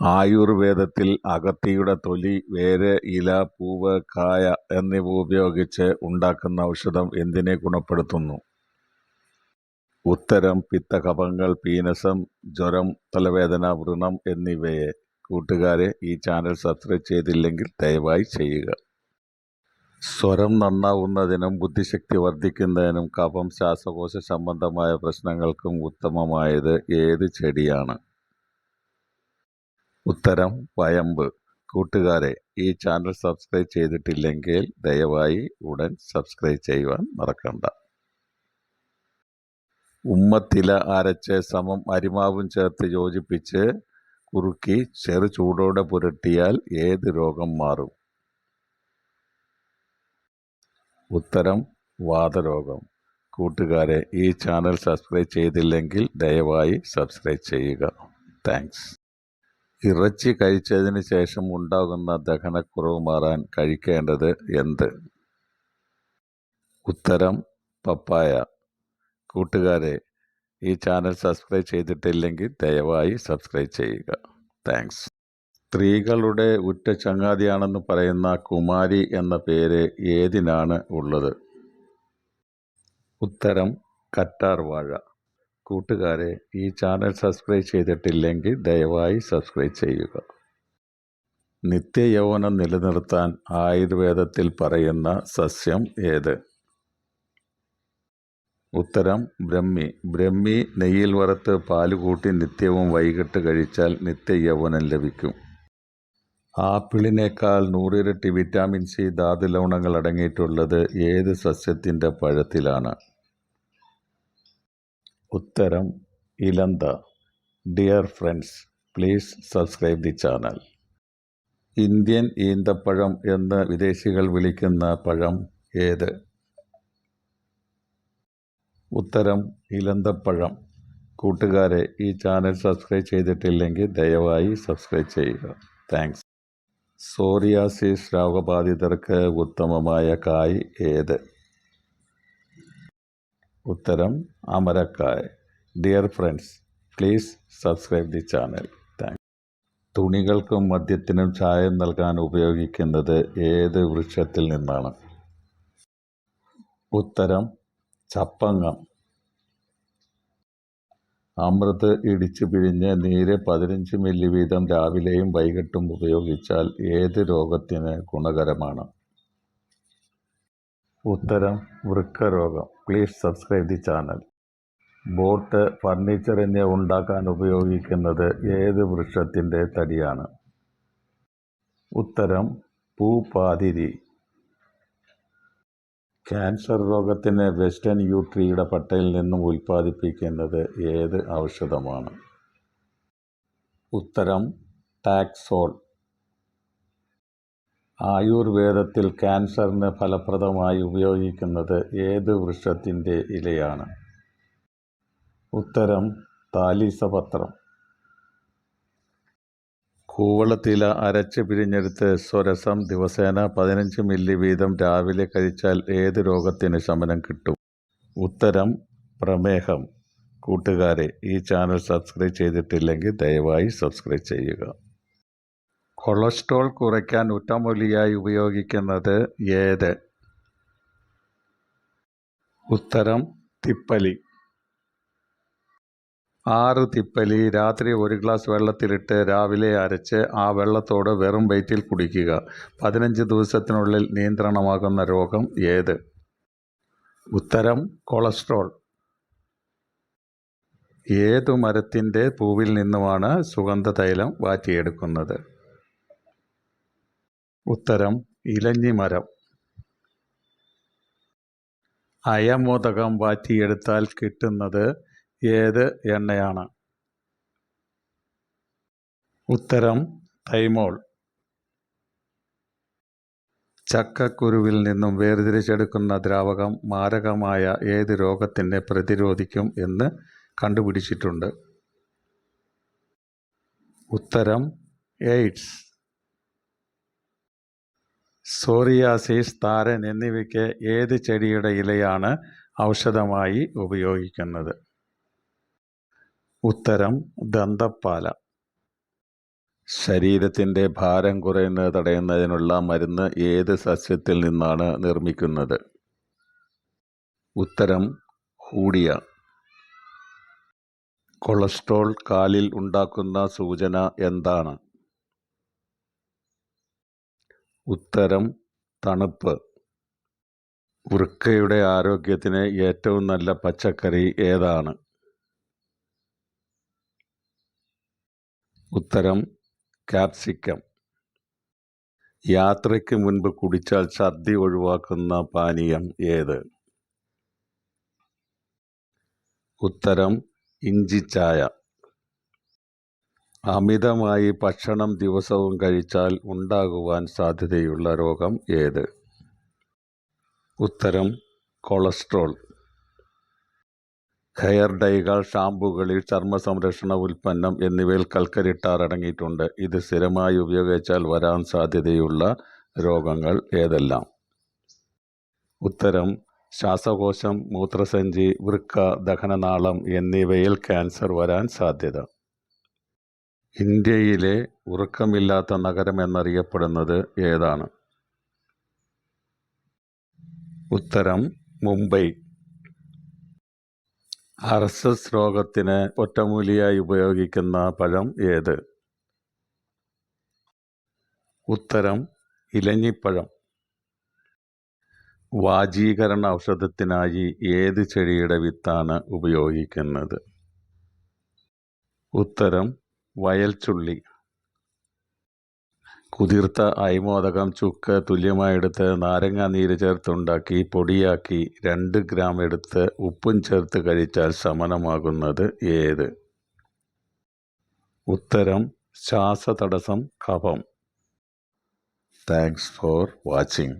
ആയുർവേദത്തിൽ അകത്തിയുടെ തൊലി, വേര്, ഇല, പൂവ്, കായ എന്നിവ ഉപയോഗിച്ച് ഉണ്ടാക്കുന്ന ഔഷധം എന്തിനെ ഗുണപ്പെടുത്തുന്നു? ഉത്തരം പിത്തകഫങ്ങൾ, പീനസം, ജ്വരം, തലവേദന, വ്രണം എന്നിവയെ. കൂട്ടുകാരെ ഈ ചാനൽ സബ്സ്ക്രൈബ് ചെയ്തില്ലെങ്കിൽ ദയവായി ചെയ്യുക. സ്വരം നന്നാവുന്നതിനും ബുദ്ധിശക്തി വർദ്ധിക്കുന്നതിനും കഫം, ശ്വാസകോശ സംബന്ധമായ പ്രശ്നങ്ങൾക്കും ഉത്തമമായത് ഏത് ചെടിയാണ്? ഉത്തരം വയമ്പ്. കൂട്ടുകാരെ ഈ ചാനൽ സബ്സ്ക്രൈബ് ചെയ്തിട്ടില്ലെങ്കിൽ ദയവായി ഉടൻ സബ്സ്ക്രൈബ് ചെയ്യുവാൻ മറക്കണ്ട. ഉമ്മത്തില അരച്ച് സമം അരിമാവും ചേർത്ത് യോജിപ്പിച്ച് കുറുക്കി ചെറു ചൂടോടെ പുരട്ടിയാൽ ഏത് രോഗം മാറും? ഉത്തരം വാതരോഗം. കൂട്ടുകാരെ ഈ ചാനൽ സബ്സ്ക്രൈബ് ചെയ്തില്ലെങ്കിൽ ദയവായി സബ്സ്ക്രൈബ് ചെയ്യുക. താങ്ക്സ്. ഇറച്ചി കഴിച്ചതിന് ശേഷം ഉണ്ടാകുന്ന ദഹനക്കുറവ് മാറാൻ കഴിക്കേണ്ടത് എന്ത്? ഉത്തരം പപ്പായ. കൂട്ടുകാരെ ഈ ചാനൽ സബ്സ്ക്രൈബ് ചെയ്തിട്ടില്ലെങ്കിൽ ദയവായി സബ്സ്ക്രൈബ് ചെയ്യുക. താങ്ക്സ്. സ്ത്രീകളുടെ ഉറ്റ ചങ്ങാതിയാണെന്ന് പറയുന്ന കുമാരി എന്ന പേര് ഏതിനാണ് ഉള്ളത്? ഉത്തരം കറ്റാർവാഴ. കൂട്ടുകാരെ ഈ ചാനൽ സബ്സ്ക്രൈബ് ചെയ്തിട്ടില്ലെങ്കിൽ ദയവായി സബ്സ്ക്രൈബ് ചെയ്യുക. നിത്യയൗവനം നിലനിർത്താൻ ആയുർവേദത്തിൽ പറയുന്ന സസ്യം ഏത്? ഉത്തരം ബ്രഹ്മി. ബ്രഹ്മി നെയ്യിൽ വറുത്ത് പാൽ കൂട്ടി നിത്യവും വൈകിട്ട് കഴിച്ചാൽ നിത്യയൗവനം ലഭിക്കും. ആപ്പിളിനേക്കാൾ നൂറിരട്ടി വിറ്റാമിൻ സി ധാതു ലവണങ്ങൾ അടങ്ങിയിട്ടുള്ളത് ഏത് സസ്യത്തിന്റെ പഴത്തിലാണ്? ഉത്തരം ഇലന്ത. Dear friends please subscribe the channel. Indian ഈന്തപ്പഴം എന്ന് വിദേശികൾ വിളിക്കുന്ന പഴം ഏത്? ഉത്തരം ഇലന്തപ്പഴം. കൂട്ടുകാരെ ഈ ചാനൽ സബ്സ്ക്രൈബ് ചെയ്തിട്ടില്ലെങ്കിൽ ദയവായി സബ്സ്ക്രൈബ് ചെയ്യുക. താങ്ക്സ്. സോറിയാസിസ് രോഗബാധിതർക്ക് ഉത്തമമായ കായ് ഏത്? ഉത്തരം അമരക്കായ്. Dear friends please subscribe the channel. Thank തുണികൾക്കും മദ്യത്തിനും ചായം നൽകാൻ ഉപയോഗിക്കുന്നത് ഏത് വൃക്ഷത്തിൽ നിന്നാണ്? ഉത്തരം ചപ്പങ്ങ. അമൃത് ഇടിച്ചു പിഴിഞ്ഞ് നീര് പതിനഞ്ച് മില്ലി വീതം രാവിലെയും വൈകിട്ടും ഉപയോഗിച്ചാൽ ഏത് രോഗത്തിന് ഗുണകരമാണ്? ഉത്തരം വൃക്കരോഗം. Please subscribe the channel. Boat, furniture എന്നിവ ഉണ്ടാക്കാൻ ഉപയോഗിക്കുന്നത് ഏത് വൃക്ഷത്തിന്റെ തടിയാണ്? ഉത്തരം പൂപ്പാതിരി. ക്യാൻസർ രോഗത്തിന് വെസ്റ്റേൺ യൂട്രിയുടെ പട്ടയിൽ നിന്നും ഉൽപ്പാദിപ്പിക്കുന്നത് ഏത് ഔഷധമാണ്? ഉത്തരം ടാക്സോൾ. ആയുർവേദത്തിൽ ക്യാൻസറിന് ഫലപ്രദമായി ഉപയോഗിക്കുന്നത് ഏത് വൃക്ഷത്തിന്റെ ഇലയാണ്? ഉത്തരം താലീസപത്രം. കൂവളത്തില അരച്ച് പിഴിഞ്ഞെടുത്ത് സ്വരസം ദിവസേന പതിനഞ്ച് മില്ലി വീതം രാവിലെ കഴിച്ചാൽ ഏത് രോഗത്തിന് ശമനം കിട്ടും? ഉത്തരം പ്രമേഹം. കൂട്ടുകാരെ ഈ ചാനൽ സബ്സ്ക്രൈബ് ചെയ്തിട്ടില്ലെങ്കിൽ ദയവായി സബ്സ്ക്രൈബ് ചെയ്യുക. കൊളസ്ട്രോൾ കുറയ്ക്കാൻ ഒറ്റമൂലിയായി ഉപയോഗിക്കുന്നത് ഏത്? ഉത്തരം തിപ്പലി ആറ് തിപ്പലി രാത്രി ഒരു ഗ്ലാസ് വെള്ളത്തിലിട്ട് രാവിലെ അരച്ച് ആ വെള്ളത്തോട് വെറും വയറ്റിൽ കുടിക്കുക. പതിനഞ്ച് ദിവസത്തിനുള്ളിൽ നിയന്ത്രണമാകുന്ന രോഗം ഏത്? ഉത്തരം കൊളസ്ട്രോൾ. ഏതു മരത്തിന്റെ പൂവിൽ നിന്നുമാണ് സുഗന്ധതൈലം വാറ്റിയെടുക്കുന്നത്? ഉത്തരം ഇലഞ്ഞിമരം. അയമോദകം വാറ്റിയെടുത്താൽ കിട്ടുന്നത് ഏത് എണ്ണയാണ്? ഉത്തരം തൈമോൾ. ചക്കക്കുരുവിൽ നിന്നും വേർതിരിച്ചെടുക്കുന്ന ദ്രാവകം മാരകമായ ഏത് രോഗത്തിനെ പ്രതിരോധിക്കും എന്ന് കണ്ടുപിടിച്ചിട്ടുണ്ട്? ഉത്തരം എയ്ഡ്സ്. സോറിയാസിസ്, താരൻ എന്നിവയ്ക്ക് ഏത് ചെടിയുടെ ഇലയാണ് ഔഷധമായി ഉപയോഗിക്കുന്നത്? ഉത്തരം ദന്തപ്പാല. ശരീരത്തിന്റെ ഭാരം കുറയുന്നത് തടയുന്നതിനുള്ള മരുന്ന് ഏത് സസ്യത്തിൽ നിന്നാണ് നിർമ്മിക്കുന്നത് ഉത്തരം ഹൂടിയ കൊളസ്ട്രോൾ കാലിൽ ഉണ്ടാക്കുന്ന സൂചന എന്താണ് ഉത്തരം തണുപ്പ്. വൃക്കയുടെ ആരോഗ്യത്തിന് ഏറ്റവും നല്ല പച്ചക്കറി ഏതാണ്? ഉത്തരം കാപ്സിക്കം. യാത്രയ്ക്ക് മുൻപ് കുടിച്ചാൽ ഛർദി ഒഴിവാക്കുന്ന പാനീയം ഏത്? ഉത്തരം ഇഞ്ചിച്ചായ അമിതമായി ഭക്ഷണം ദിവസവും കഴിച്ചാൽ ഉണ്ടാകുവാൻ സാധ്യതയുള്ള രോഗം ഏത്? ഉത്തരം കൊളസ്ട്രോൾ. ഹെയർ ഡൈകൾ ഷാമ്പുകളിൽ ചർമ്മ സംരക്ഷണ ഉൽപ്പന്നം എന്നിവയിൽ കൽക്കരിട്ടാർ അടങ്ങിയിട്ടുണ്ട് ഇത് സ്ഥിരമായി ഉപയോഗിച്ചാൽ വരാൻ സാധ്യതയുള്ള രോഗങ്ങൾ ഏതെല്ലാം? ഉത്തരം ശ്വാസകോശം മൂത്രസഞ്ചി വൃക്ക ദഹനനാളം എന്നിവയിൽ ക്യാൻസർ വരാൻ സാധ്യത. ഇന്ത്യയിലെ ഉറക്കമില്ലാത്ത നഗരം എന്നറിയപ്പെടുന്നത് ഏതാണ്? ഉത്തരം മുംബൈ. അർസസ് രോഗത്തിന് ഒറ്റമൂലിയായി ഉപയോഗിക്കുന്ന പഴം ഏത്? ഉത്തരം ഇലഞ്ഞിപ്പഴം. വാജീകരണ ഔഷധത്തിനായി ഏത് ചെടിയുടെ വിത്താണ് ഉപയോഗിക്കുന്നത്? ഉത്തരം വയൽച്ചുള്ളി കുതിർത്ത അയമോദകം ചുക്ക് തുല്യമായെടുത്ത് നാരങ്ങ നീര് ചേർത്തുണ്ടാക്കി പൊടിയാക്കി രണ്ട് ഗ്രാം എടുത്ത് ഉപ്പും ചേർത്ത് കഴിച്ചാൽ ശമനമാകുന്നത് ഏത്? ഉത്തരം ശ്വാസതടസ്സം കഫം. Thanks for watching